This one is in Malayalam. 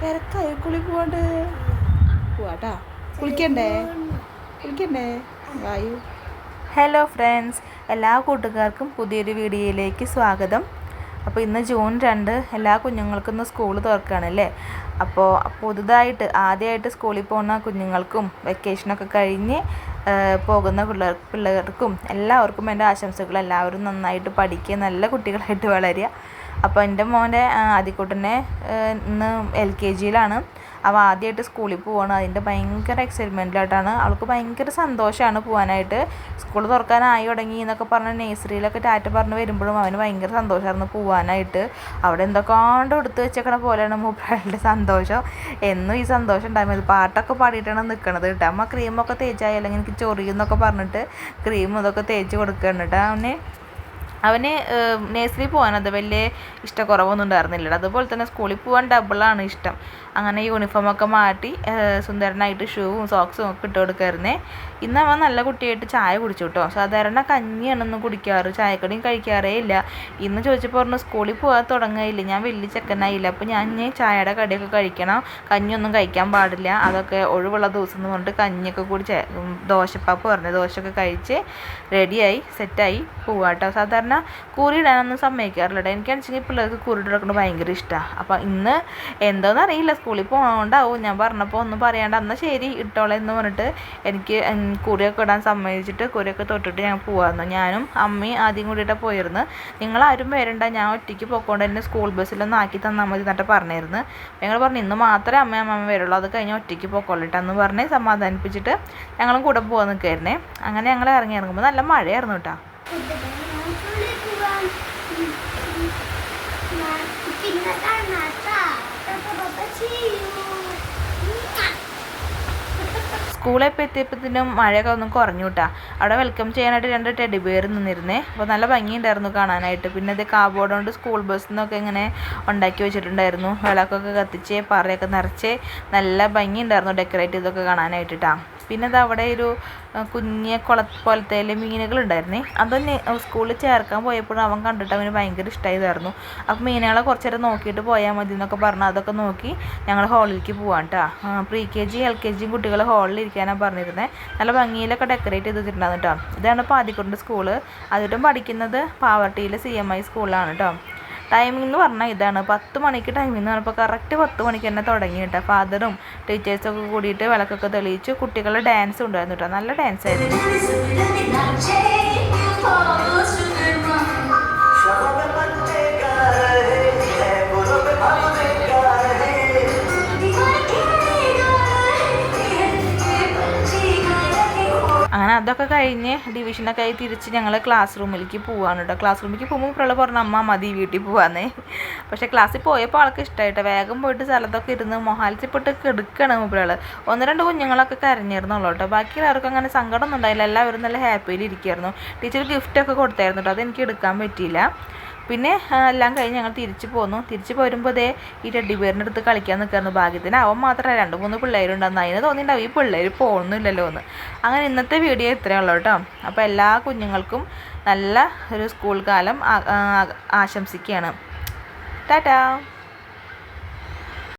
തിരക്കായി? കുളി പോവാണ്ട്? പോവാട്ടാ. കുളിക്കണ്ടേ? കുളിക്കണ്ടേ? വായു. ഹലോ ഫ്രണ്ട്സ് എല്ലാ കൂട്ടുകാർക്കും പുതിയൊരു വീഡിയോയിലേക്ക് സ്വാഗതം. അപ്പോൾ ഇന്ന് ജൂൺ രണ്ട് എല്ലാ കുഞ്ഞുങ്ങൾക്കും ഇന്ന് സ്കൂൾ തുറക്കുകയാണല്ലേ? അപ്പോൾ പുതുതായിട്ട് ആദ്യമായിട്ട് സ്കൂളിൽ പോകുന്ന കുഞ്ഞുങ്ങൾക്കും വെക്കേഷനൊക്കെ കഴിഞ്ഞ് പോകുന്ന പിള്ളേർ പിള്ളേർക്കും എല്ലാവർക്കും എന്റെ ആശംസകൾ. എല്ലാവരും നന്നായിട്ട് പഠിക്കുക. നല്ല കുട്ടികളായിട്ട് വളരുക. അപ്പോൾ എന്റെ മോന്റെ ആദ്യക്കൂട്ടനെ ഇന്ന് എൽ കെ ജിയിലാണ് അവൾ ആദ്യമായിട്ട് സ്കൂളിൽ പോവാണ്. അതിന്റെ ഭയങ്കര എക്സൈറ്റ്മെന്റിലായിട്ടാണ് അവൾക്ക് ഭയങ്കര സന്തോഷമാണ് പോകാനായിട്ട് സ്കൂൾ തുറക്കാനായി തുടങ്ങി എന്നൊക്കെ പറഞ്ഞ് നേഴ്സറിയിലൊക്കെ ടാറ്റ പറഞ്ഞ് വരുമ്പോഴും അവന് ഭയങ്കര സന്തോഷമായിരുന്നു പോകാനായിട്ട് അവിടെ എന്തൊക്കെയാണ്ട് എടുത്ത് വെച്ചേക്കണ പോലെയാണ് മൂപ്പരുടെ സന്തോഷം. എന്നും ഈ സന്തോഷം ഉണ്ടായിരുന്നു. പാട്ടൊക്കെ പാടിയിട്ടാണ് നിൽക്കണത് കേട്ടോ. അമ്മ ക്രീമൊക്കെ തേച്ചായി അല്ലെങ്കിൽ എനിക്ക് ചൊറിയെന്നൊക്കെ പറഞ്ഞിട്ട് ക്രീം ഇതൊക്കെ തേച്ച് കൊടുക്കണം കേട്ടോ. അവന് അവന് നേഴ്സറി പോകാനത് വലിയ ഇഷ്ടക്കുറവൊന്നും ഉണ്ടായിരുന്നില്ല അതുപോലെ തന്നെ സ്കൂളിൽ പോകാൻ ഡബിളാണ് ഇഷ്ടം. അങ്ങനെ യൂണിഫോമൊക്കെ മാറ്റി സുന്ദരനായിട്ട് ഷൂവും സോക്സും ഒക്കെ ഇട്ട് കൊടുക്കായിരുന്നേ. ഇന്ന് അവൻ നല്ല കുട്ടിയായിട്ട് ചായ കുടിച്ചു കേട്ടോ സാധാരണ കഞ്ഞിയാണ് ഇന്ന് കുടിക്കാറ് ചായക്കടിയും കഴിക്കാറേ ഇല്ല. ഇന്ന് ചോദിച്ചപ്പോൾ പറഞ്ഞു സ്കൂളിൽ പോകാൻ തുടങ്ങുകയില്ല ഞാൻ വലിയ ചെക്കനായില്ല? അപ്പോൾ ഞാൻ ഇനി ചായയുടെ കടിയൊക്കെ കഴിക്കണം. കഞ്ഞിയൊന്നും കഴിക്കാൻ പാടില്ല. അതൊക്കെ ഒഴിവുള്ള ദിവസം എന്ന് പറഞ്ഞിട്ട് കഞ്ഞിയൊക്കെ ഉം, ദോശപ്പാപ്പ് പറഞ്ഞു ദോശയൊക്കെ കഴിച്ച് റെഡിയായി സെറ്റായി പോവാട്ടോ. സാധാരണ കൂറിയിടാനൊന്നും സമ്മതിക്കാറില്ല കേട്ടോ എനിക്കാണെന്നുവെച്ചെങ്കിൽ പിള്ളേർക്ക് കിടക്കുന്നത് ഭയങ്കര ഇഷ്ടമാണ് അപ്പോൾ ഇന്ന് എന്തോന്ന് അറിയില്ല സ്കൂളിൽ പോകണോണ്ടാവും ഞാൻ പറഞ്ഞപ്പോൾ ഒന്നും പറയാണ്ട് എന്നാൽ ശരി ഇട്ടോളെ എന്ന് പറഞ്ഞിട്ട് എനിക്ക് കുറിയൊക്കെ ഇടാൻ സമ്മതിച്ചിട്ട് കുറിയൊക്കെ തൊട്ടിട്ട് ഞാൻ പോകാമായിരുന്നു ഞാനും അമ്മയും ആദ്യം കൂടിയിട്ടാണ് പോയിരുന്നു. നിങ്ങളാരും വരണ്ട ഞാൻ ഒറ്റയ്ക്ക് പോയിക്കൊണ്ട് എന്നെ സ്കൂൾ ബസ്സിലൊന്ന് ആക്കി തന്നാൽ മതി എന്നിട്ട് പറഞ്ഞിരുന്നു ഞങ്ങൾ പറഞ്ഞു ഇന്ന് മാത്രമേ അമ്മയും അമ്മ വരുള്ളൂ. അത് കഴിഞ്ഞ് ഒറ്റയ്ക്ക് പോയിക്കൊള്ളിട്ടെന്ന് പറഞ്ഞ് സമാധാനിപ്പിച്ചിട്ട് ഞങ്ങളും കൂടെ പോകാൻ നിൽക്കായിരുന്നേ അങ്ങനെ ഞങ്ങൾ ഇറങ്ങി ഇറങ്ങുമ്പോൾ നല്ല മഴയായിരുന്നു കേട്ടോ. ഇപ്പോൾ എത്തിയപ്പോഴത്തേനും മഴയൊക്കെ ഒന്ന് കുറഞ്ഞു കേട്ടാ അവിടെ വെൽക്കം ചെയ്യാനായിട്ട് രണ്ട് ടെഡി ബിയർ നിന്നിരുന്നേ. അപ്പോൾ നല്ല ഭംഗിയുണ്ടായിരുന്നു കാണാനായിട്ട്. പിന്നെ ഇത് കാബോർഡ് കൊണ്ട് സ്കൂൾ ബസ്സിൽ നിന്നൊക്കെ ഇങ്ങനെ ഉണ്ടാക്കി വെച്ചിട്ടുണ്ടായിരുന്നു. വിളക്കൊക്കെ കത്തിച്ച് പാറയൊക്കെ നിറച്ച് നല്ല ഭംഗിയുണ്ടായിരുന്നു ഡെക്കറേറ്റ് ചെയ്തൊക്കെ കാണാനായിട്ട്. ട്ടാ പിന്നെ ഇത് അവിടെ ഒരു കുഞ്ഞെ കുള പോലത്തെ മീനുകൾ ഉണ്ടായിരുന്നേ അതൊന്ന് സ്കൂളിൽ ചേർക്കാൻ പോയപ്പോഴും അവൻ കണ്ടിട്ട് അവന് ഭയങ്കര ഇഷ്ടമായതായിരുന്നു അപ്പോൾ മീനുകളെ കുറച്ച് നേരം നോക്കിയിട്ട് പോയാൽ മതി എന്നൊക്കെ പറഞ്ഞ് അതൊക്കെ നോക്കി ഞങ്ങൾ ഹാളിലേക്ക് പോവാം കേട്ടോ pre K G L K ജിയും കുട്ടികൾ ഹാളിൽ ഇരിക്കാനാണ് പറഞ്ഞിരുന്നത് നല്ല ഭംഗിയിലൊക്കെ ഡെക്കറേറ്റ് ചെയ്ത് വെച്ചിട്ടുണ്ടായിരുന്നു കേട്ടോ ഇതാണ് പാതിക്കൊണ്ട് സ്കൂൾ. അതിട്ടും പഠിക്കുന്നത് പാവർട്ടിയിലെ സി എം ഐ സ്കൂളിലാണ് കേട്ടോ ടൈമിംഗ് എന്ന് പറഞ്ഞാൽ ഇതാണ്. പത്ത് മണിക്ക് ടൈമിംഗ് എന്ന് പറഞ്ഞപ്പോൾ കറക്റ്റ് പത്ത് മണിക്ക് തന്നെ തുടങ്ങി കേട്ടോ. ഫാദറും ടീച്ചേഴ്സൊക്കെ കൂടിയിട്ട് വിളക്കൊക്കെ തെളിയിച്ച്. കുട്ടികളുടെ ഡാൻസ് ഉണ്ടായിരുന്നു കേട്ടോ. നല്ല ഡാൻസ് ആയിരുന്നു. അതൊക്കെ കഴിഞ്ഞ് ഡിവിഷനൊക്കെ ആയി തിരിച്ച് ഞങ്ങൾ ക്ലാസ് റൂമിലേക്ക് പോവാണ് കേട്ടോ ക്ലാസ് റൂമിലേക്ക് പോകുമ്പോൾ ഇപ്പോൾ പറഞ്ഞു അമ്മ മതി വീട്ടിൽ പോവാന്നേ. പക്ഷേ ക്ലാസ്സിൽ പോയപ്പോൾ ആൾക്ക് ഇഷ്ടമായിട്ടോ വേഗം പോയിട്ട് സ്ഥലത്തൊക്കെ ഇരുന്ന് മൊഹാലിൽ കെടുക്കണം കിടക്കണം മുപ്പിൾ ഒന്ന് രണ്ട് കുഞ്ഞുങ്ങളൊക്കെ കരഞ്ഞിരുന്നുള്ളൂ കേട്ടോ ബാക്കി എല്ലാവർക്കും അങ്ങനെ സങ്കടമൊന്നും ഉണ്ടായില്ല. എല്ലാവരും നല്ല ഹാപ്പിയിൽ ഇരിക്കുമായിരുന്നു ടീച്ചർ ഗിഫ്റ്റൊക്കെ കൊടുത്തായിരുന്നു കേട്ടോ അതെനിക്ക് എടുക്കാൻ പറ്റിയില്ല. പിന്നെ എല്ലാം കഴിഞ്ഞ് ഞങ്ങൾ തിരിച്ചു പോന്നു. തിരിച്ചു പോരുമ്പോൾ ദേ ഈ ടെഡി ബിയറിന്റെ അടുത്ത് കളിക്കാൻ നിൽക്കായിരുന്നു ഭാഗ്യത്തിന്. അവൻ മാത്രമേ രണ്ട് മൂന്ന് പിള്ളേരുണ്ടെന്ന് അതിന് തോന്നിയിട്ടുണ്ടാവും ഈ പിള്ളേർ പോകുന്നില്ലല്ലോ എന്ന്. അങ്ങനെ ഇന്നത്തെ വീഡിയോ ഇത്രയേ ഉള്ളൂ കേട്ടോ. അപ്പോൾ എല്ലാ കുഞ്ഞുങ്ങൾക്കും നല്ല ഒരു സ്കൂൾ കാലം ആശംസിക്കുകയാണ്. ടാറ്റാ.